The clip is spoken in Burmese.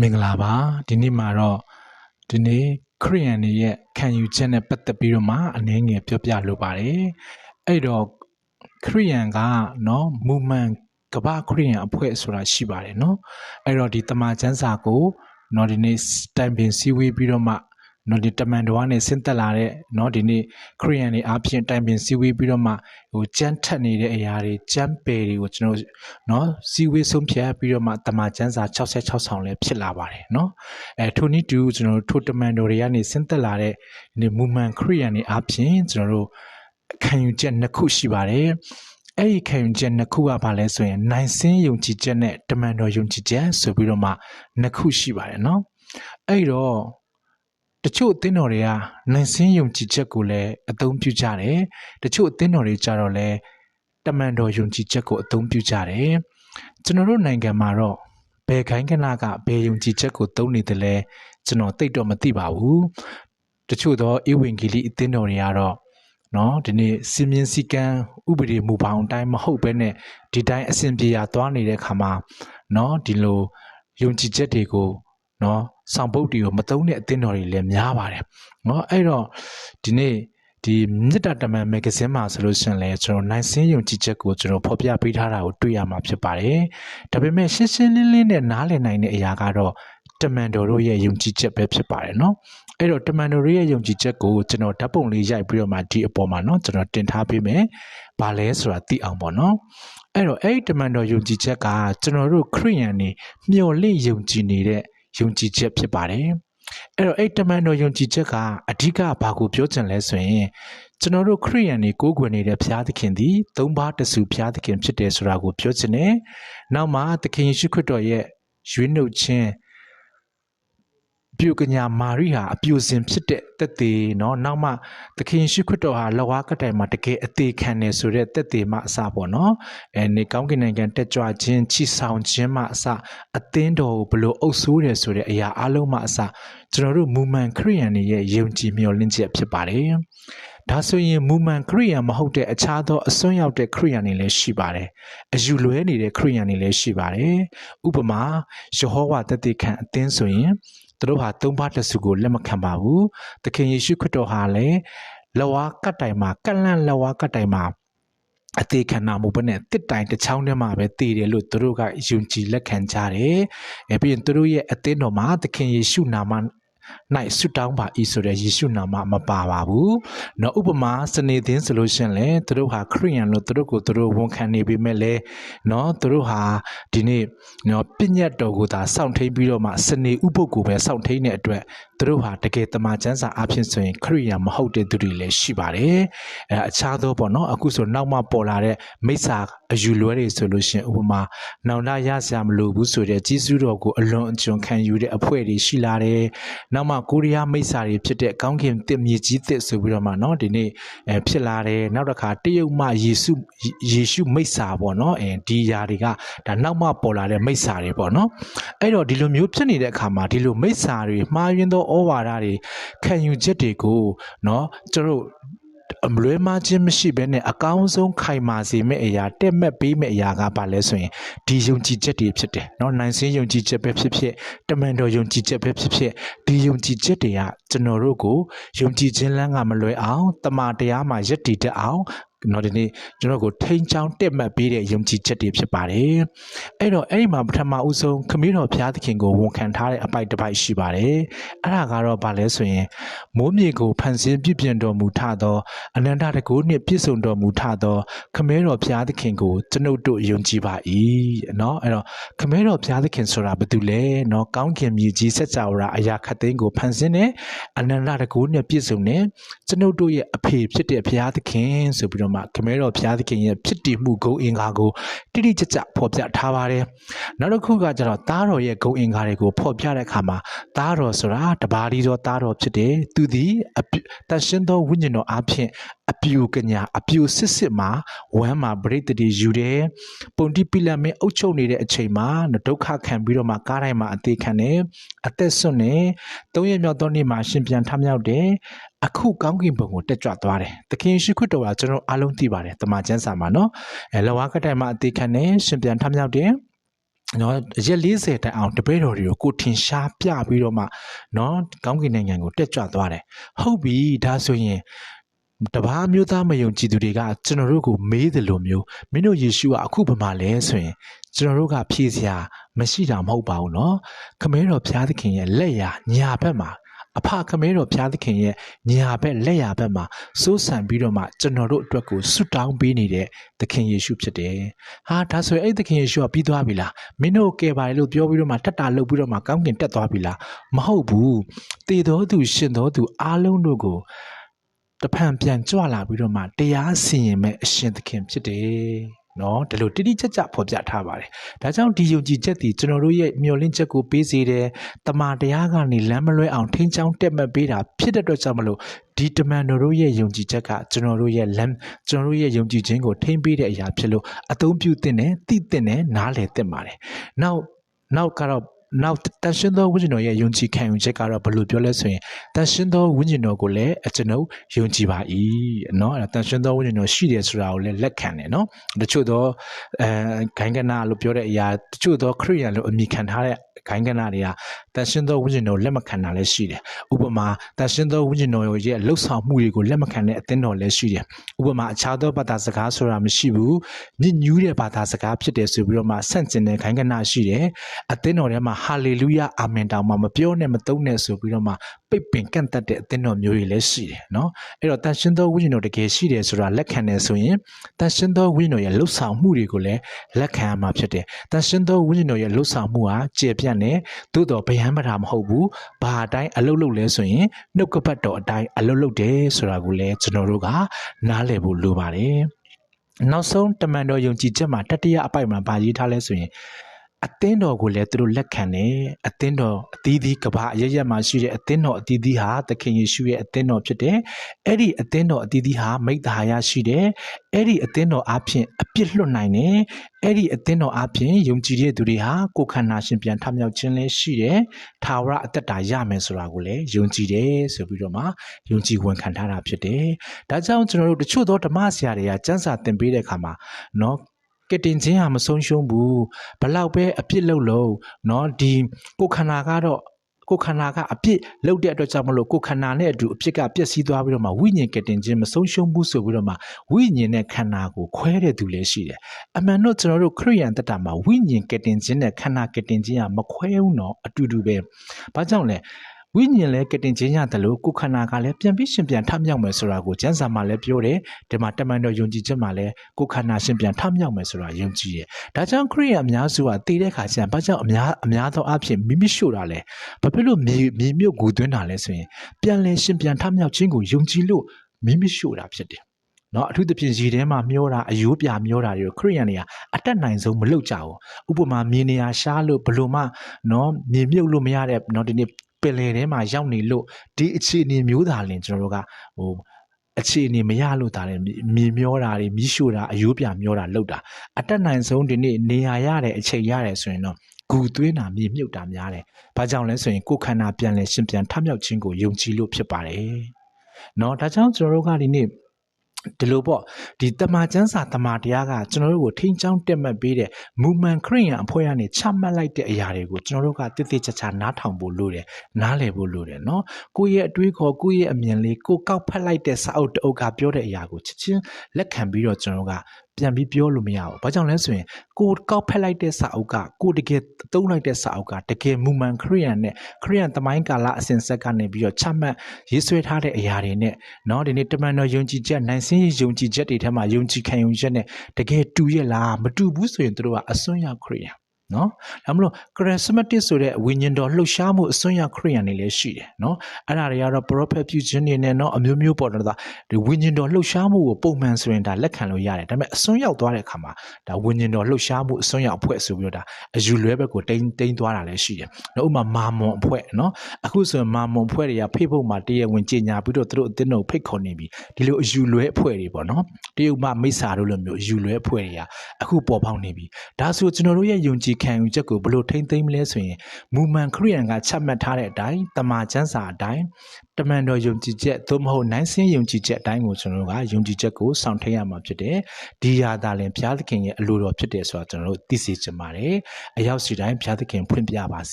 မင်္ဂလာပါဒီနေ့မှာတော့ဒီနေ့ခရိယန်တွေရဲ့ခံယူချက်နဲ့ပတ်သက်ပြီးတော့မှအနည်းငယ်ပြောပြလိုပါတယ်အဲ့တော့ခရိယန်ကနော်မူမန်ကမ္ဘာခရိယန်အဖွဲ့ဆိုတာရှိပါတယ်နော်အဲ့တော့ဒီတမန်ကျမ်းစာကိုနော်ဒီနေ့တိုင်ပင်စည်းဝေးပြီးတော့မှ နော်ဒီတမန်တော်ကနေဆင်းသက်လာတဲ့နော်ဒီနေ့ခရိယန်တွေအားဖြင့်တိုင်ပင်စည်းဝေးပြီးတော့မှဟိုကြမ်းထက်နေတဲ့အရာတွေကြမ်းပယ်တွေကိုကျွန်တော်နော်စည်းဝေးဆုံးဖြတ်ပြီးတော့မှတမန်ကျမ်းစာ66ဆောင်လည်းဖြစ်လာပါတယ်နော်အဲထိုနည်းတူကျွန်တော်တို့ထိုတမန်တော်တွေကနေဆင်းသက်လာတဲ့ဒီမူမန်ခရိယန်တွေအားဖြင့်ကျွန်တော်တို့ခံယူချက်နှစ်ခုရှိပါတယ်အဲ့ဒီခံယူချက်နှစ်ခုကဘာလဲဆိုရင်နိုင်စင်းယုံကြည်ချက်နဲ့တမန်တော်ယုံကြည်ချက်ဆိုပြီးတော့မှနှစ်ခုရှိပါတယ်နော်အဲ့တော့ တချို့အသင်းတော်တွေကနိုင်စင်းယုံကြည်ချက်ကိုလည်းအသုံးပြုကြတယ်တချို့အသင်းတော်တွေကြတော့လည်းတမန်တော်ယုံကြည်ချက်ကိုအသုံးပြုကြတယ်ကျွန်တော်တို့နိုင်ငံမှာတော့ဘယ်ခိုင်းကနာကဘယ်ယုံကြည်ချက်ကိုသုံးနေတယ်လဲကျွန်တော်သိတော့မသိပါဘူးတချို့သောဧဝံဂေလိအသင်းတော်တွေကတော့နော်ဒီနေ့စီမင်းစည်းကမ်းဥပဒေမူပေါင်းအတိုင်းမဟုတ်ဘဲနဲ့ဒီတိုင်းအစဉ်ပြေရသွားနေတဲ့ခါမှာနော်ဒီလိုယုံကြည်ချက်တွေကို နော်ဆောင်ပုတ်တီကိုမသုံးတဲ့အသင်းတော်တွေလည်းများပါတယ်နော်အဲ့တော့ဒီနေ့ဒီမြစ်တာတမန်မဂ္ဂဇင်းမှာဆိုလို့ရှင်လဲကျွန်တော်နိုင်စင်းယုံကြည်ချက်ကိုကျွန်တော်ဖော်ပြပေးထားတာကိုတွေ့ရမှာဖြစ်ပါတယ်ဒါပေမဲ့ရှင်းရှင်းလင်းလင်းနဲ့နားလည်နိုင်တဲ့အရာကတော့တမန်တော်တို့ရဲ့ယုံကြည်ချက်ပဲဖြစ်ပါတယ်နော်အဲ့တော့တမန်တော်တို့ရဲ့ယုံကြည်ချက်ကိုကျွန်တော်ဓာတ်ပုံလေးရိုက်ပြီးတော့မှဒီအပေါ်မှာနော်ကျွန်တော်တင်ထားပေးမယ်ဘာလဲဆိုတာသိအောင်ပေါ့နော်အဲ့တော့အဲ့ဒီတမန်တော်ယုံကြည်ချက်ကကျွန်တော်တို့ခရိယန်တွေမျှော်လင့်ယုံကြည်နေတဲ့ ယုံကြည်ချက်ဖြစ်ပါတယ်။အဲ့တော့အဲ့တမန်တော်ယုံကြည်ချက်ကအဓိကဘာကိုပြောချင်လဲဆိုရင်ကျွန်တော်တို့ခရိယန်တွေကိုးကွယ်နေတဲ့ဘုရားသခင်သည်သုံးပါးတဆူဘုရားသခင်ဖြစ်တယ်ဆိုတာကိုပြောချင်တယ်။နောက်မှာသခင်ယေရှုခရစ်တော်ရဲ့ရွေးနှုတ်ခြင်း ပြုကညာမာရိဟာအပြူစင်ဖြစ်တဲ့တက်သေးเนาะနောက်မှသခင်ရှိခွတ်တော်ဟာလဝါကတိုင်မှာတကယ်အသေးခံနေဆိုတဲ့တက်သေးမှအစပေါ့เนาะအဲနေကောင်းကင်နိုင်ငံတက်ကြွခြင်းချီဆောင်ခြင်းမှအစအသင်းတော်ကိုဘလို့အုပ်ဆိုးတယ်ဆိုတဲ့အရာအလုံးမှအစကျွန်တော်တို့မူမန်ခရိယန်တွေရဲ့ယုံကြည်မျှော်လင့်ချက်ဖြစ်ပါတယ်ဒါဆိုရင်မူမန်ခရိယန်မဟုတ်တဲ့အခြားသောအစွန်းရောက်တဲ့ခရိယန်တွေလည်းရှိပါတယ်။အယူလွဲနေတဲ့ခရိယန်တွေလည်းရှိပါတယ်။ဥပမာယေဟောဝါတသက်ခံအသင်းဆိုရင် သူတို့ဟာသုံးပါးတဆူကိုလက်မခံပါဘူးသခင်ယေရှုခရစ်တော်ဟာလည်းလဝါကတ်တိုင်မှာကလန့်လဝါကတ်တိုင်မှာအသေးခံနာမှုပဲနဲ့တစ်တိုင်တစ်ချောင်းထဲမှာပဲတည်တယ်လို့သူတို့ကယုံကြည်လက်ခံကြတယ်။အဲပြီးရင်သူတို့ရဲ့အသင်းတော်မှာသခင်ယေရှုနာမ၌ ဆုတောင်းပါ၏ဆိုတဲ့ယေရှုနာမမပါပါဘူး။နော်ဥပမာစနေသင်းဆိုလို့ရှင်လေသူတို့ဟာခရိယန်လို့သူတို့ကိုသူတို့ဝန်ခံနေပေမဲ့လေနော်သူတို့ဟာဒီနေ့နော်ပြည့်ညတ်တော်ကိုသာစောင့်ထိန်ပြီးတော့မှစနေဥပုပ်ကိုပဲစောင့်ထိန်တဲ့အတွက်သူတို့ဟာတကယ်တမန်ကျမ်းစာအဖြစ်ဆိုရင်ခရိယန်မဟုတ်တဲ့သူတွေလည်းရှိပါတယ်။အဲအခြားသောပေါ့နော်အခုဆိုနောက်မှပေါ်လာတဲ့မိစ္ဆာအယူလွဲတွေဆိုလို့ရှင်ဥပမာနောင်တရစရာမလိုဘူးဆိုတဲ့ကြီးစုတော်ကိုအလွန်အကျွံခံယူတဲ့အဖွဲ့တွေရှိလာတယ်။နောက်မှကိုရီးယားမိစ္ဆာတွေဖြစ်တဲ့ကောင်းကင်တစ်မြေကြီးတစ်ဆိုပြီးတော့မှเนาะဒီနေ့အဲဖြစ်လာတယ်နောက်တစ်ခါတရုတ်မှယေရှုယေရှုမိစ္ဆာပေါ့เนาะအဲဒီຢာတွေကဒါနောက်မှပေါ်လာတဲ့မိစ္ဆာတွေပေါ့เนาะအဲ့တော့ဒီလိုမျိုးဖြစ်နေတဲ့အခါမှာဒီလိုမိစ္ဆာတွေမှားယွင်းသောဩဝါဒတွေခံယူချက်တွေကိုเนาะကျတို့ အမလွဲမခြင်းမရှိဘဲနဲ့အကောင်းဆုံးခိုင်မာစေမယ့်အရာတက်မဲ့ပေးမယ့်အရာကဘာလဲဆိုရင်ဒီယုံကြည်ချက်တွေဖြစ်တယ်เนาะနိုင်စင်းယုံကြည်ချက်ပဲဖြစ်ဖြစ်တမန်တော်ယုံကြည်ချက်ပဲဖြစ်ဖြစ်ဒီယုံကြည်ချက်တွေကကျွန်တော်တို့ကိုယုံကြည်ခြင်းလမ်းကမလွဲအောင်တမန်တရားမှာယက်တည်တတ်အောင် နော်ဒီနေ့ကျွန်တော်ကိုထိန်းချောင်းတက်မှတ်ပေးတဲ့ယုံကြည်ချက်တွေဖြစ်ပါတယ်အဲ့တော့အဲ့ဒီမှာပထမဦးဆုံးခမည်းတော်ဘုရားသခင်ကိုဝန်ခံထားတဲ့အပိုက်တစ်ပိုက်ရှိပါတယ်အဲ့ဒါကတော့ဘာလဲဆိုရင်မိုးမြေကိုဖန်ဆင်းပြပြင်တော်မူထသောအနန္တတကူနှင့်ပြည့်စုံတော်မူထသောခမည်းတော်ဘုရားသခင်ကိုကျွန်ုပ်တို့ယုံကြည်ပါ၏နော်အဲ့တော့ခမည်းတော်ဘုရားသခင်ဆိုတာဘာတူလဲနော်ကောင်းကင်မြေကြီးဆက်ကြဝဠာအရာခတ်သိမ်းကိုဖန်ဆင်းတဲ့အနန္တတကူနှင့်ပြည့်စုံတဲ့ကျွန်ုပ်တို့ရဲ့အဖေဖြစ်တဲ့ဘုရားသခင်ဆိုပြီးတော့မှခမဲတော်ဘုရားသခင်ရဲ့ဖြစ်တည်မှုဂုဏ်အင်္ဂါကိုတိတိကျကျဖော်ပြထားပါတယ်။နောက်တစ်ခုကကျတော့သားတော်ရဲ့ဂုဏ်အင်္ဂါတွေကိုဖော်ပြတဲ့အခါမှာသားတော်ဆိုတာတပါးလီတော်သားတော်ဖြစ်တယ်။သူသည်တန်ရှင်းသောဝိညာဉ်တော်အဖြစ်အပြူကညာအပြူစစ်စစ်မှာဝမ်းမှာပရိသတ်တွေယူတယ်ပုံတိပိလမင်းအုပ်ချုပ်နေတဲ့အချိန်မှာဒုက္ခခံပြီးတော့မှကားတိုင်းမှာအသေးခံတယ်အသက်ဆွနဲ့သုံးရမြောက်သောနေ့မှာရှင်ပြန်ထမြောက်တယ် အခုကောင်းကင်ဘုံကိုတက်ကြွသွားတယ်သခင်ရှိခွတ်တော်ကကျွန်တော်အားလုံးသိပါတယ်တမန်ကျမ်းစာမှာနော်အဲလဝါကတိုင်မှာအသေးခံတယ်ရှင်ပြန်ထမြောက်တယ် နော်ရက်40တိုင်အောင်တပည့်တော်တွေကိုကိုထင်ရှားပြပြီးတော့မှနော်ကောင်းကင်နိုင်ငံကိုတက်ကြွသွားတယ်ဟုတ်ပြီဒါဆိုရင်တပားမျိုးသားမယုံကြည်သူတွေကကျွန်တော်တို့ကိုမေးတယ်လို့မျိုးမင်းတို့ယေရှုကအခုဗမာလဲဆိုရင်ကျွန်တော်တို့ကဖြေစရာမရှိတာမဟုတ်ပါဘူးเนาะခမဲတော်ဘုရားသခင်ရဲ့လက်ရာညာဘက်မှာ အဖခမဲတော်ဘုရားသခင်ရဲ့ညာဘက်လက်ရာဘက်မှာစိုးစံပြီးတော့မှကျွန်တော်တို့အတွက်ကိုဆုတောင်းပေးနေတဲ့သခင်ယေရှုဖြစ်တယ်။ဟာဒါဆိုရင်အဲ့သခင်ယေရှုကပြီးသွားပြီလား။မင်းတို့ကယ်ပါလေလို့ပြောပြီးတော့မှတက်တာလှုပ်ပြီးတော့မှကောင်းကင်တက်သွားပြီလား။မဟုတ်ဘူး။တည်တော်သူရှင်တော်သူအားလုံးတို့ကိုတဖန်ပြန်ကြွလာပြီးတော့မှတရားစီရင်မဲ့အရှင်သခင်ဖြစ်တယ် နော်ဒီလိုတိတိကျကျဖော်ပြထားပါတယ်။ဒါကြောင့်ဒီယုံကြည်ချက်ဒီကျွန်တော်တို့ရဲ့မျှော်လင့်ချက်ကိုပေးစေတယ်။တမန်တရားကနေလမ်းမလွဲအောင်ထိန်းချောင်းတက်မှတ်ပေးတာဖြစ်တဲ့အတွက်ကြောင့်မလို့ဒီတမန်တော်တို့ရဲ့ယုံကြည်ချက်ကကျွန်တော်တို့ရဲ့လမ်းကျွန်တော်တို့ရဲ့ယုံကြည်ခြင်းကိုထိန်းပေးတဲ့အရာဖြစ်လို့အသုံးပြုသင့်တယ်သိသင့်တယ်နားလည်သင့်ပါတယ်။နောက်နောက်ကတော့ နောက်တန်ရှင်းသောဝိညာဉ်တော်ရဲ့ယုံကြည်ခံယူချက်ကတော့ဘယ်လိုပြောလဲဆိုရင်တန်ရှင်းသောဝိညာဉ်တော်ကိုလည်းကျွန်ုပ်ယုံကြည်ပါ၏เนาะအဲ့တန်ရှင်းသောဝိညာဉ်တော်ရှိတယ်ဆိုတာကိုလည်းလက်ခံတယ်เนาะတချို့သောအဲဂိုင်းကနာလို့ပြောတဲ့အရာတချို့သောခရိယန်လို့အမိခံထားတဲ့ဂိုင်းကနာတွေကတန်ရှင်းသောဝိညာဉ်တော်လက်မခံတာလည်းရှိတယ်ဥပမာတန်ရှင်းသောဝိညာဉ်တော်ရဲ့လှုပ်ဆောင်မှုတွေကိုလက်မခံတဲ့အသင်းတော်လည်းရှိတယ်ဥပမာအခြားသောဘာသာစကားဆိုတာမရှိဘူးညဉ့်ညူးတဲ့ဘာသာစကားဖြစ်တယ်ဆိုပြီးတော့မှဆန့်ကျင်တဲ့ဂိုင်းကနာရှိတယ်အသင်းတော်ထဲမှာ ဟာလေလုယအာမင်တောင်မှမပြောနဲ့မသုံးနဲ့ဆိုပြီးတော့မှပိတ်ပင်ကန့်တတ်တဲ့အသင်းတော်မျိုးတွေလည်းရှိတယ်နော်အဲ့တော့တန်ရှင်းသောဝိညာဉ်တော်တကယ်ရှိတယ်ဆိုတာလက်ခံတယ်ဆိုရင်တန်ရှင်းသောဝိညာဉ်တော်ရဲ့လှုပ်ဆောင်မှုတွေကိုလည်းလက်ခံရမှာဖြစ်တယ်တန်ရှင်းသောဝိညာဉ်တော်ရဲ့လှုပ်ဆောင်မှုဟာကျေပြန့်တယ်သို့တော်ဗျမ်းမတာမဟုတ်ဘူးဘာအတိုင်းအလုတ်လုတ်လဲဆိုရင်နှုတ်ကပတ်တော်အတိုင်းအလုတ်လုတ်တယ်ဆိုတာကိုလည်းကျွန်တော်တို့ကနားလည်ဖို့လိုပါတယ်နောက်ဆုံးတမန်တော်ယုံကြည်ချက်မှာတတိယအပိုက်မှာဗာရေးထားလဲဆိုရင် အသင်းတော်ကိုလည်းသူတို့လက်ခံတယ်အသင်းတော်အသီးသီးကဘာအရရက်မှာရှိတဲ့အသင်းတော်အသီးသီးဟာသခင်ယေရှုရဲ့အသင်းတော်ဖြစ်တယ်အဲ့ဒီအသင်းတော်အသီးသီးဟာမိတ္တဟာယရှိတယ်အဲ့ဒီအသင်းတော်အဖြစ်အပြစ်လွတ်နိုင်တယ်အဲ့ဒီအသင်းတော်အဖြစ်ယုံကြည်တဲ့သူတွေဟာကိုယ်ခန္ဓာရှင်ပြန်ထမြောက်ခြင်းလည်းရှိတယ်ထာဝရအသက်တာရမယ်ဆိုတာကိုလည်းယုံကြည်တယ်ဆိုပြီးတော့မှယုံကြည်ဝန်ခံထားတာဖြစ်တယ်ဒါကြောင့်ကျွန်တော်တို့တချို့သောဓမ္မဆရာတွေကစံစာသင်ပေးတဲ့အခါမှာเนาะ ကတင်ချင်းဟာမဆုံးရှုံးဘူးဘလောက်ပဲအပြစ်လုပ်လို့เนาะဒီကိုခန္ဓာကတော့ကိုခန္ဓာကအပြစ်လုပ်တဲ့အတွက်ကြောင့်မလို့ကိုခန္ဓာနဲ့အတူအပြစ်ကပျက်စီးသွားပြီးတော့မှဝိညာဉ်ကတင်ခြင်းမဆုံးရှုံးဘူးဆိုပြီးတော့မှဝိညာဉ်နဲ့ခန္ဓာကိုခွဲတဲ့သူလည်းရှိတယ်။အမှန်တော့ကျွန်တော်တို့ခရိယန်တတမှာဝိညာဉ်ကတင်ခြင်းနဲ့ခန္ဓာကတင်ခြင်းကမခွဲဘူးနော်အတူတူပဲ။ဘာကြောင့်လဲ ဝိညာဉ်လည်းကတင်ခြင်းရတယ်လို့ကိုယ်ခန္ဓာကလည်းပြန်ပြီးရှင်ပြန်ထမြောက်မယ်ဆိုတာကိုကျမ်းစာမှာလည်းပြောတယ်ဒီမှာတမန်တော်ယုံကြည်ချက်မှာလည်းကိုယ်ခန္ဓာရှင်ပြန်ထမြောက်မယ်ဆိုတာယုံကြည်တယ်ဒါကြောင့်ခရိယာအများစုကတည်တဲ့ခါကျရင်ဘာကြောင့်အများအများသောအဖြစ်မိမိရှို့တာလဲဘာဖြစ်လို့မြေမြေမြုပ်ကိုသွင်းတာလဲဆိုရင်ပြန်လဲရှင်ပြန်ထမြောက်ခြင်းကိုယုံကြည်လို့မိမိရှို့တာဖြစ်တယ်နော်အထူးသဖြင့်ရည်ထဲမှာမျောတာအယိုးပြမျောတာတွေကိုခရိယန်တွေကအတက်နိုင်ဆုံးမလုပ်ကြဘူးဥပမာမြေနေရာရှားလို့ဘလို့မှနော်မြေမြုပ်လို့မရတဲ့နော်ဒီနေ့ ပင်လယ်ထဲမှာရောက်နေလို့ဒီအခြေအနေမျိုးသာလင်ကျွန်တော်တို့ကဟိုအခြေအနေမရလို့ဒါလည်းမြေမျောတာတွေမိရှို့တာအယိုးပြမျောတာလောက်တာအတက်နိုင်ဆုံးဒီနေ့နေရာရတယ်အချိန်ရတယ်ဆိုရင်တော့ဂူသွင်းတာမြေမြုပ်တာများတယ်။ဘာကြောင့်လဲဆိုရင်ကိုယ်ခန္ဓာပြန်လဲရှင်ပြန်ထမြောက်ခြင်းကိုယုံကြည်လို့ဖြစ်ပါတယ်။နော်ဒါကြောင့်ကျွန်တော်တို့ကဒီနေ့ ဒီလိုပေါ့ဒီတမာကျန်းစာတမာတရားကကျွန်တော်တို့ကိုထိန်းချောင်းတက်မှတ်ပေးတဲ့ movement ခရိယံအဖွဲ့ကနေချမှတ်လိုက်တဲ့အရာတွေကိုကျွန်တော်တို့ကတိတိကျကျနားထောင်ဖို့လိုတယ်နားလည်ဖို့လိုတယ်နော်ကိုယ့်ရဲ့အတွေးခေါ်ကိုယ့်ရဲ့အမြင်လေးကိုကောက်ဖတ်လိုက်တဲ့စာအုပ်တအုပ်ကပြောတဲ့အရာကိုချက်ချင်းလက်ခံပြီးတော့ကျွန်တော်က ပြန်ပြီးပြောလို့မရဘူး။ဘာကြောင့်လဲဆိုရင်ကိုကောက်ဖက်လိုက်တဲ့စာအုပ်ကကိုတကယ်သုံးလိုက်တဲ့စာအုပ်ကတကယ်မူမှန်ခရိယန်နဲ့ခရိယန်သမိုင်းကာလအစဉ်ဆက်ကနေပြီးတော့ချမှတ်ရေးဆွဲထားတဲ့အရာတွေနဲ့เนาะဒီနေ့တမန်တော်ယုံကြည်ချက်နိုင်စင်းယုံကြည်ချက်တွေထဲမှာယုံကြည်ခံယုံချက်နဲ့တကယ်တူရဲ့လားမတူဘူးဆိုရင်တို့ကအစွန်းရောက်ခရိယန် နော်ဒါမလို့ charismatic ဆိုတဲ့ဝိညာဉ်တော်လှုပ်ရှားမှုအစွန်းရောက်ခရိယန်တွေလည်းရှိတယ်နော်အဲ့ဒါတွေကတော့ prophet ပြုခြင်းတွေနဲ့နော်အမျိုးမျိုးပေါ်တော့ဒါဒီဝိညာဉ်တော်လှုပ်ရှားမှုကိုပုံမှန်ဆိုရင်ဒါလက်ခံလို့ရတယ်ဒါပေမဲ့အစွန်းရောက်သွားတဲ့အခါမှာဒါဝိညာဉ်တော်လှုပ်ရှားမှုအစွန်းရောက်အဖွဲ့ဆိုပြီးတော့ဒါအယူလွဲဘက်ကိုတိမ့်တိမ့်သွားတာလည်းရှိတယ်နော်ဥပမာမာမွန်အဖွဲ့နော်အခုဆိုရင်မာမွန်အဖွဲ့တွေက Facebook မှာတရားဝင်ကြေညာပြီးတော့သူတို့အသင်းတော်ဖိတ်ခေါ်နေပြီဒီလိုအယူလွဲအဖွဲ့တွေပေါ့နော်တရုတ်မှမိစ္ဆာတို့လိုမျိုးအယူလွဲအဖွဲ့တွေကအခုပေါ်ပေါက်နေပြီဒါဆိုကျွန်တော်တို့ရဲ့ယုံကြည်ခံယူချက်ကိုဘယ်လိုထိမ့်သိမ်းမလဲဆိုရင်မူမှန်ခရိယန်ကချမှတ်ထားတဲ့အတိုင်းတမန်ကျမ်းစာအတိုင်းတမန်တော်ယုံကြည်ချက်သို့မဟုတ်နိုင်စင်းယုံကြည်ချက်အတိုင်းကိုကျွန်တော်တို့ကယုံကြည်ချက်ကိုစောင့်ထိန်ရမှာဖြစ်တယ်ဒီဟာသာလင်ဘုရားသခင်ရဲ့အလိုတော်ဖြစ်တယ်ဆိုတာကျွန်တော်တို့သိစေချင်ပါတယ်အရောက်စီတိုင်းဘုရားသခင်ဖွင့်ပြပါစေ